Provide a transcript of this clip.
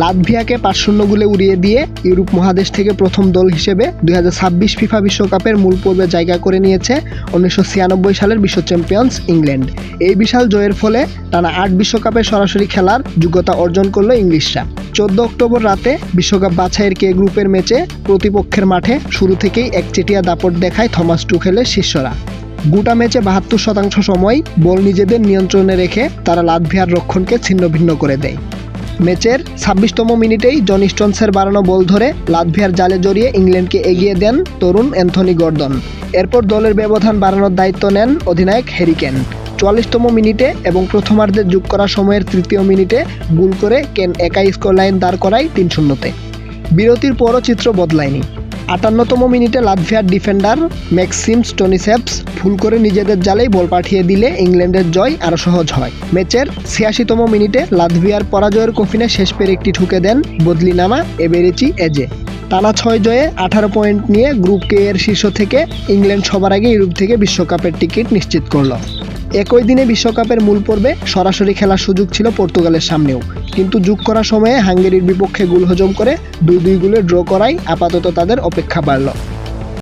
লাতভিয়াকে পাঁচ শূন্য গোলে উড়িয়ে দিয়ে ইউরোপ মহাদেশ থেকে প্রথম দল হিসেবে দুই হাজার ছাব্বিশ ফিফা বিশ্বকাপের মূল পর্বে জায়গা করে নিয়েছে উনিশশো ছিয়ানব্বই সালের বিশ্ব চ্যাম্পিয়ন্স ইংল্যান্ড। এই বিশাল জয়ের ফলে টানা আট বিশ্বকাপে সরাসরি খেলার যোগ্যতা অর্জন করল ইংলিশরা। চোদ্দ অক্টোবর রাতে বিশ্বকাপ বাছাইয়ের কে গ্রুপের ম্যাচে প্রতিপক্ষের মাঠে শুরু থেকেই একচেটিয়া দাপট দেখায় থমাস টুখেলের শিষ্যরা। গোটা ম্যাচে বাহাত্তর শতাংশ সময় বল নিজেদের নিয়ন্ত্রণে রেখে তারা লাতভিয়ার রক্ষণকে ছিন্নভিন্ন করে দেয়। ম্যাচের ছাব্বিশতম মিনিটেই জন স্টোনসের বাড়ানো বল ধরে লাতভিয়ার জালে জড়িয়ে ইংল্যান্ডকে এগিয়ে দেন তরুণ অ্যান্থনি গর্দন। এরপর দলের ব্যবধান বাড়ানোর দায়িত্ব নেন অধিনায়ক হ্যারিকেন চুয়াল্লিশতম মিনিটে এবং প্রথমার্ধে যোগ করা সময়ের তৃতীয় মিনিটে গোল করে কেন একাই স্কোর লাইন দাঁড় করায় তিন শূন্যতে। বিরতির পরও চিত্র বদলায়নি। আটান্নতম মিনিটে লাভিয়ার ডিফেন্ডার ম্যাক্সিম স্টোনিসেপস ভুল করে নিজেদের জালেই বল পাঠিয়ে দিলে ইংল্যান্ডের জয় আরও সহজ হয়। ম্যাচের ছিয়াশিতম মিনিটে লাথভিয়ার পরাজয়ের কফিনে শেষ পেরেকটি ঠুকে দেন বদলি নামা এবেরেচি এজে। টানা ছয় জয়ে আঠারো পয়েন্ট নিয়ে গ্রুপ কে এর শীর্ষ থেকে ইংল্যান্ড সবার আগে ইউরোপ থেকে বিশ্বকাপের টিকিট নিশ্চিত করল। একই দিনে বিশ্বকাপের মূল পর্বে সরাসরি খেলার সুযোগ ছিল পর্তুগালের সামনেও। কিন্তু যোগ করার সময়ে হাঙ্গেরির বিপক্ষে গুল হজম করে দুই দুই গুলে ড্র করাই আপাতত তাদের অপেক্ষা বাড়ল।